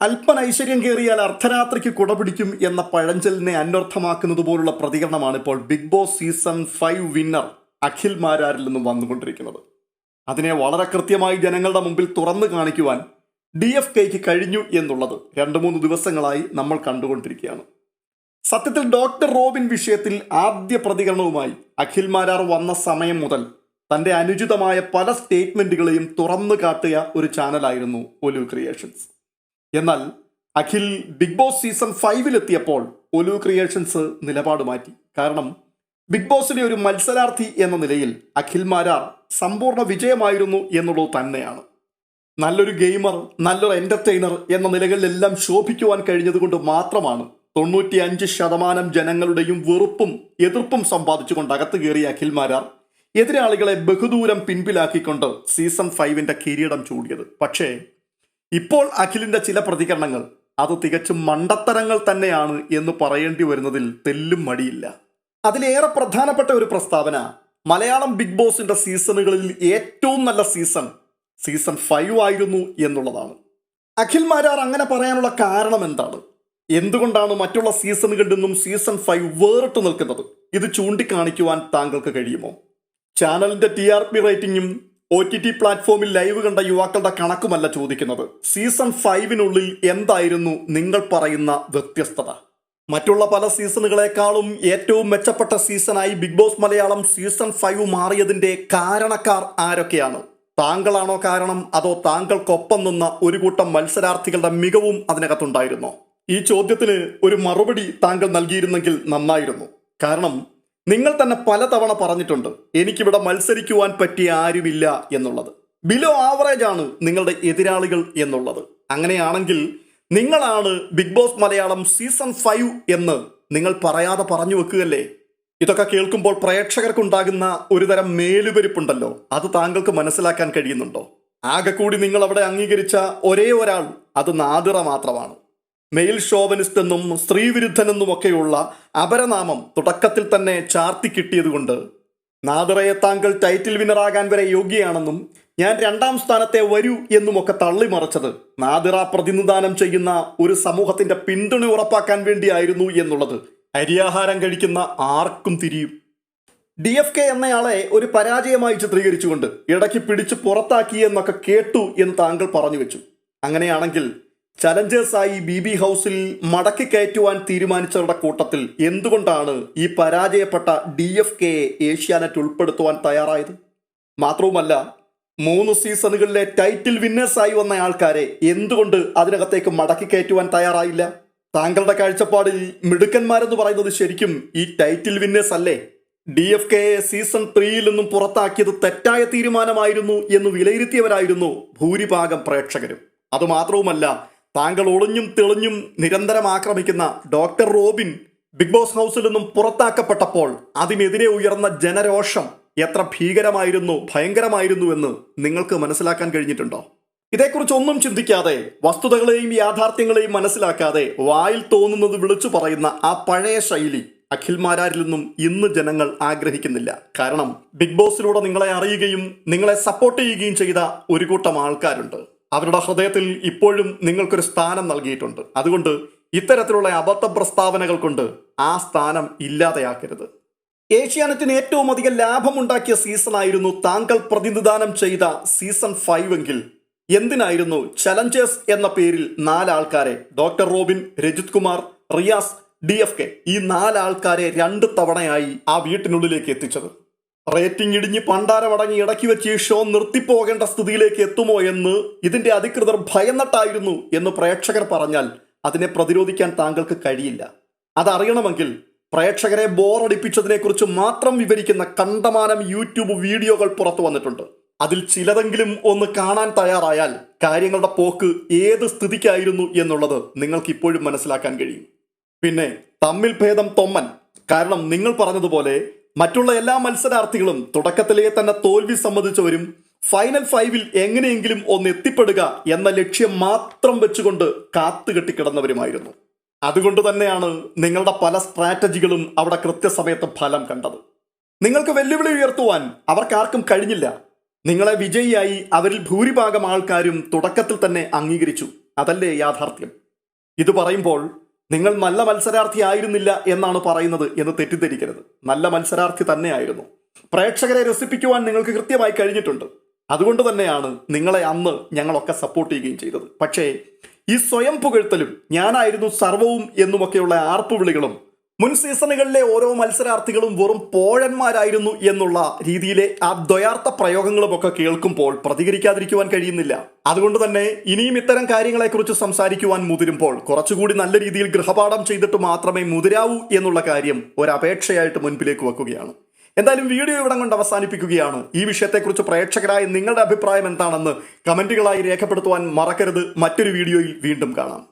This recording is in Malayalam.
അല്പൻ ഐശ്വര്യം കയറിയാൽ അർദ്ധരാത്രിക്ക് കുടപിടിക്കും എന്ന പഴഞ്ചലിനെ അന്വർത്ഥമാക്കുന്നത് പോലുള്ള പ്രതികരണമാണ് ഇപ്പോൾ Big Boss season five winner Akhil മാരാരിൽ നിന്നും വന്നുകൊണ്ടിരിക്കുന്നത്. അതിനെ വളരെ കൃത്യമായി ജനങ്ങളുടെ മുമ്പിൽ തുറന്നു കാണിക്കുവാൻ ഡി എഫ് കെക്ക് കഴിഞ്ഞു എന്നുള്ളത് രണ്ട് മൂന്ന് ദിവസങ്ങളായി നമ്മൾ കണ്ടുകൊണ്ടിരിക്കുകയാണ്. സത്യത്തിൽ ഡോക്ടർ റോബിൻ വിഷയത്തിൽ ആദ്യ പ്രതികരണവുമായി അഖിൽ മാരാർ വന്ന സമയം മുതൽ തന്റെ അനുചിതമായ പല സ്റ്റേറ്റ്മെന്റുകളെയും തുറന്നു കാട്ടിയ ഒരു ചാനലായിരുന്നു ഒലു ക്രിയേഷൻസ് എന്നാൽ അഖിൽ ബിഗ് ബോസ് സീസൺ ഫൈവിലെത്തിയപ്പോൾ ഒലു ക്രിയേഷൻസ് നിലപാട് മാറ്റി. കാരണം ബിഗ് ബോസിലെ ഒരു മത്സരാർത്ഥി എന്ന നിലയിൽ അഖിൽ മാരാർ സമ്പൂർണ വിജയമായിരുന്നു എന്നുള്ളത് തന്നെയാണ്. നല്ലൊരു ഗെയിമർ നല്ലൊരു എന്റർടൈനർ എന്ന നിലകളിലെല്ലാം ശോഭിക്കുവാൻ കഴിഞ്ഞതുകൊണ്ട് മാത്രമാണ് തൊണ്ണൂറ്റി അഞ്ച് ശതമാനം ജനങ്ങളുടെയും വെറുപ്പും എതിർപ്പും സമ്പാദിച്ചുകൊണ്ട് അകത്ത് കയറിയ അഖിൽ മാരാർ എതിരാളികളെ ബഹുദൂരം പിൻപിലാക്കിക്കൊണ്ട് സീസൺ ഫൈവിന്റെ കിരീടം ചൂടിയത്. പക്ഷേ ഇപ്പോൾ അഖിലിന്റെ ചില പ്രതികരണങ്ങൾ. അത് തികച്ചും മണ്ടത്തരങ്ങൾ തന്നെയാണ് എന്ന് പറയേണ്ടി വരുന്നതിൽ തെല്ലും മടിയില്ല. അതിലേറെ പ്രധാനപ്പെട്ട ഒരു പ്രസ്താവന മലയാളം ബിഗ് ബോസിന്റെ സീസണുകളിൽ ഏറ്റവും നല്ല സീസൺ സീസൺ ഫൈവ് ആയിരുന്നു എന്നുള്ളതാണ്. അഖിൽ മാരാർ അങ്ങനെ പറയാനുള്ള കാരണം എന്താണ്? എന്തുകൊണ്ടാണ് മറ്റുള്ള സീസണുകളിൽ നിന്നും സീസൺ ഫൈവ് വേറിട്ട് നിൽക്കുന്നത്? ഇത് ചൂണ്ടിക്കാണിക്കുവാൻ താങ്കൾക്ക് കഴിയുമോ? ചാനലിന്റെ ടി ആർ പി റേറ്റിംഗും ഒ ടി ടി പ്ലാറ്റ്ഫോമിൽ ലൈവ് കണ്ട യുവാക്കളുടെ കണക്കുമല്ല ചോദിക്കുന്നത്. സീസൺ ഫൈവിനുള്ളിൽ എന്തായിരുന്നു നിങ്ങൾ പറയുന്ന വ്യത്യസ്തത? മറ്റുള്ള പല സീസണുകളെക്കാളും ഏറ്റവും മെച്ചപ്പെട്ട സീസണായി Big Boss Malayalam season five മാറിയതിന്റെ കാരണക്കാർ ആരൊക്കെയാണ്? താങ്കളാണോ കാരണം അതോ താങ്കൾക്കൊപ്പം നിന്ന ഒരു കൂട്ടം മത്സരാർത്ഥികളുടെ മികവും അതിനകത്തുണ്ടായിരുന്നോ? ഈ ചോദ്യത്തിന് ഒരു മറുപടി താങ്കൾ നൽകിയിരുന്നെങ്കിൽ നന്നായിരുന്നു. കാരണം നിങ്ങൾ തന്നെ പലതവണ പറഞ്ഞിട്ടുണ്ട് എനിക്കിവിടെ മത്സരിക്കുവാൻ പറ്റിയ ആരുമില്ല എന്നുള്ളത്. ബിലോ ആവറേജ് ആണ് നിങ്ങളുടെ എതിരാളികൾ എന്നുള്ളത്. അങ്ങനെയാണെങ്കിൽ നിങ്ങളാണ് Big Boss Malayalam season five എന്ന് നിങ്ങൾ പറയാതെ പറഞ്ഞു വെക്കുകയല്ലേ? ഇതൊക്കെ കേൾക്കുമ്പോൾ പ്രേക്ഷകർക്കുണ്ടാകുന്ന ഒരുതരം മേലുപരിപ്പുണ്ടല്ലോ. അത് താങ്കൾക്ക് മനസ്സിലാക്കാൻ കഴിയുന്നുണ്ടോ? ആകെ കൂടി നിങ്ങൾ അവിടെ അംഗീകരിച്ച ഒരേ ഒരാൾ അത് നാദിറ മാത്രമാണ്. മെയിൽ ഷോവനിസ്റ്റ് എന്നും സ്ത്രീവിരുദ്ധനെന്നും ഒക്കെയുള്ള അപരനാമം തുടക്കത്തിൽ തന്നെ ചാർത്തി കിട്ടിയതുകൊണ്ട് നാദറയെ താങ്കൾ ടൈറ്റിൽ വിന്നറാകാൻ വരെ യോഗ്യയാണെന്നും ഞാൻ രണ്ടാം സ്ഥാനത്തെ വരൂ എന്നുമൊക്കെ തള്ളിമറിച്ചത് നാദിറ പ്രതിനിധാനം ചെയ്യുന്ന ഒരു സമൂഹത്തിന്റെ പിന്തുണ ഉറപ്പാക്കാൻ വേണ്ടിയായിരുന്നു എന്നുള്ളത് അരിയാഹാരം കഴിക്കുന്ന ആർക്കും തിരിയും. ഡി എഫ് കെ എന്നയാളെ ഒരു പരാജയമായി ചിത്രീകരിച്ചുകൊണ്ട് ഇടയ്ക്ക് പിടിച്ച് പുറത്താക്കി എന്നൊക്കെ കേട്ടു എന്ന് താങ്കൾ പറഞ്ഞു വെച്ചു. അങ്ങനെയാണെങ്കിൽ ചലഞ്ചേഴ്സായി ബി ബി ഹൗസിൽ മടക്കി കയറ്റുവാൻ തീരുമാനിച്ചവരുടെ കൂട്ടത്തിൽ എന്തുകൊണ്ടാണ് ഈ പരാജയപ്പെട്ട ഡി എഫ് കെയെ ഏഷ്യാനെറ്റ് ഉൾപ്പെടുത്തുവാൻ തയ്യാറായത്? മാത്രവുമല്ല മൂന്ന് സീസണുകളിലെ ടൈറ്റിൽ വിന്നേഴ്സായി വന്ന ആൾക്കാരെ എന്തുകൊണ്ട് അതിനകത്തേക്ക് മടക്കി കയറ്റുവാൻ തയ്യാറായില്ല? താങ്കളുടെ കാഴ്ചപ്പാടിൽ മിടുക്കന്മാരെന്ന് പറയുന്നത് ശരിക്കും ഈ ടൈറ്റിൽ വിന്നേഴ്സ് അല്ലേ ഡി എഫ് കെ സീസൺ ത്രീയിൽ നിന്നും പുറത്താക്കിയത് തെറ്റായ തീരുമാനമായിരുന്നു എന്ന് വിലയിരുത്തിയവരായിരുന്നു ഭൂരിഭാഗം പ്രേക്ഷകരും. അതുമാത്രവുമല്ല താങ്കൾ ഒളിഞ്ഞും തെളിഞ്ഞും നിരന്തരം ആക്രമിക്കുന്ന ഡോക്ടർ റോബിൻ ബിഗ് ബോസ് ഹൗസിൽ നിന്നും പുറത്താക്കപ്പെട്ടപ്പോൾ അതിനെതിരെ ഉയർന്ന ജനരോഷം എത്ര ഭീകരമായിരുന്നു ഭയങ്കരമായിരുന്നു എന്ന് നിങ്ങൾക്ക് മനസ്സിലാക്കാൻ കഴിഞ്ഞിട്ടുണ്ടോ? ഇതേക്കുറിച്ച് ഒന്നും ചിന്തിക്കാതെ വസ്തുതകളെയും യാഥാർത്ഥ്യങ്ങളെയും മനസ്സിലാക്കാതെ വായിൽ തോന്നുന്നത് വിളിച്ചു പറയുന്ന ആ പഴയ ശൈലി അഖിൽമാരാരിൽ നിന്നും ഇന്ന് ജനങ്ങൾ ആഗ്രഹിക്കുന്നില്ല. കാരണം ബിഗ് ബോസിലൂടെ നിങ്ങളെ അറിയുകയും നിങ്ങളെ സപ്പോർട്ട് ചെയ്യുകയും ചെയ്ത ഒരു കൂട്ടം ആൾക്കാരുണ്ട്. അവരുടെ ഹൃദയത്തിൽ ഇപ്പോഴും നിങ്ങൾക്കൊരു സ്ഥാനം നൽകിയിട്ടുണ്ട്. അതുകൊണ്ട് ഇത്തരത്തിലുള്ള അബദ്ധ പ്രസ്താവനകൾ കൊണ്ട് ആ സ്ഥാനം ഇല്ലാതെയാക്കരുത്. ഏഷ്യാനെറ്റിന് ഏറ്റവും അധികം ലാഭമുണ്ടാക്കിയ സീസണായിരുന്നു താങ്കൾ പ്രതിനിധാനം ചെയ്ത സീസൺ ഫൈവ് എങ്കിൽ. എന്തിനായിരുന്നു ചലഞ്ചേഴ്സ് എന്ന പേരിൽ നാലാൾക്കാരെ doctor Robin Rajith Kumar Riyas D F K ഈ നാലാൾക്കാരെ രണ്ട് തവണയായി ആ വീട്ടിനുള്ളിലേക്ക് എത്തിച്ചത്. റേറ്റിംഗ് ഇടിഞ്ഞ് പണ്ടാരമടങ്ങി ഇടയ്ക്ക് വെച്ച് ഈ ഷോ നിർത്തിപ്പോകേണ്ട സ്ഥിതിയിലേക്ക് എത്തുമോ എന്ന് ഇതിന്റെ അധികൃതർ ഭയന്നിട്ടായിരുന്നു എന്ന് പ്രേക്ഷകർ പറഞ്ഞാൽ അതിനെ പ്രതിരോധിക്കാൻ താങ്കൾക്ക് കഴിയില്ല. അതറിയണമെങ്കിൽ പ്രേക്ഷകരെ ബോറടിപ്പിച്ചതിനെക്കുറിച്ച് മാത്രം വിവരിക്കുന്ന കണ്ടമാനം യൂട്യൂബ് വീഡിയോകൾ പുറത്തു വന്നിട്ടുണ്ട്. അതിൽ ചിലതെങ്കിലും ഒന്ന് കാണാൻ തയ്യാറായാൽ കാര്യങ്ങളുടെ പോക്ക് ഏത് സ്ഥിതിക്കായിരുന്നു എന്നുള്ളത് നിങ്ങൾക്ക് ഇപ്പോഴും മനസ്സിലാക്കാൻ കഴിയും. പിന്നെ തമ്മിൽ ഭേദം തൊമ്മൻ. കാരണം നിങ്ങൾ പറഞ്ഞതുപോലെ മറ്റുള്ള എല്ലാ മത്സരാർത്ഥികളും തുടക്കത്തിലെ തന്നെ തോൽവി സമ്മതിച്ചവരും ഫൈനൽ ഫൈവിൽ എങ്ങനെയെങ്കിലും ഒന്ന് എത്തിപ്പെടുക എന്ന ലക്ഷ്യം മാത്രം വെച്ചുകൊണ്ട് കാത്തുകെട്ടിക്കിടന്നവരുമായിരുന്നു അതുകൊണ്ട് തന്നെയാണ് നിങ്ങളുടെ പല സ്ട്രാറ്റജികളും അവിടെ കൃത്യസമയത്ത് ഫലം കണ്ടത്. നിങ്ങൾക്ക് വെല്ലുവിളി ഉയർത്തുവാൻ അവർക്കാർക്കും കഴിഞ്ഞില്ല. നിങ്ങളെ വിജയിയായി അവരിൽ ഭൂരിഭാഗം ആൾക്കാരും തുടക്കത്തിൽ തന്നെ അംഗീകരിച്ചു. അതല്ലേ യാഥാർത്ഥ്യം. ഇത് പറയുമ്പോൾ നിങ്ങൾ നല്ല മത്സരാർത്ഥി ആയിരുന്നില്ല എന്നാണ് പറയുന്നത് എന്ന് തെറ്റിദ്ധരിക്കരുത്. നല്ല മത്സരാർത്ഥി തന്നെയായിരുന്നു. പ്രേക്ഷകരെ രസിപ്പിക്കുവാൻ നിങ്ങൾക്ക് കൃത്യമായി കഴിഞ്ഞിട്ടുണ്ട്. അതുകൊണ്ട് തന്നെയാണ് നിങ്ങളെ അന്ന് ഞങ്ങളൊക്കെ സപ്പോർട്ട് ചെയ്യുകയും ചെയ്തത്. പക്ഷേ ഈ സ്വയം പുകഴ്ത്തലും ഞാനായിരുന്നു സർവവും എന്നുമൊക്കെയുള്ള ആർപ്പുവിളികളും മുൻ സീസണുകളിലെ ഓരോ മത്സരാർത്ഥികളും വെറും പോഴന്മാരായിരുന്നു എന്നുള്ള രീതിയിലെ ആ ദ്വയാർത്ഥ പ്രയോഗങ്ങളുമൊക്കെ കേൾക്കുമ്പോൾ പ്രതികരിക്കാതിരിക്കുവാൻ കഴിയുന്നില്ല. അതുകൊണ്ട് തന്നെ ഇനിയും ഇത്തരം കാര്യങ്ങളെക്കുറിച്ച് സംസാരിക്കുവാൻ മുതിരുമ്പോൾ കുറച്ചുകൂടി നല്ല രീതിയിൽ ഗൃഹപാഠം ചെയ്തിട്ട് മാത്രമേ മുതിരാവൂ എന്നുള്ള കാര്യം ഒരപേക്ഷയായിട്ട് മുൻപിലേക്ക് വെക്കുകയാണ്. എന്തായാലും വീഡിയോ ഇവിടം കൊണ്ട് അവസാനിപ്പിക്കുകയാണ്. ഈ വിഷയത്തെക്കുറിച്ച് പ്രേക്ഷകരായ നിങ്ങളുടെ അഭിപ്രായം എന്താണെന്ന് കമന്റുകളായി രേഖപ്പെടുത്തുവാൻ മറക്കരുത്. മറ്റൊരു വീഡിയോയിൽ വീണ്ടും കാണാം.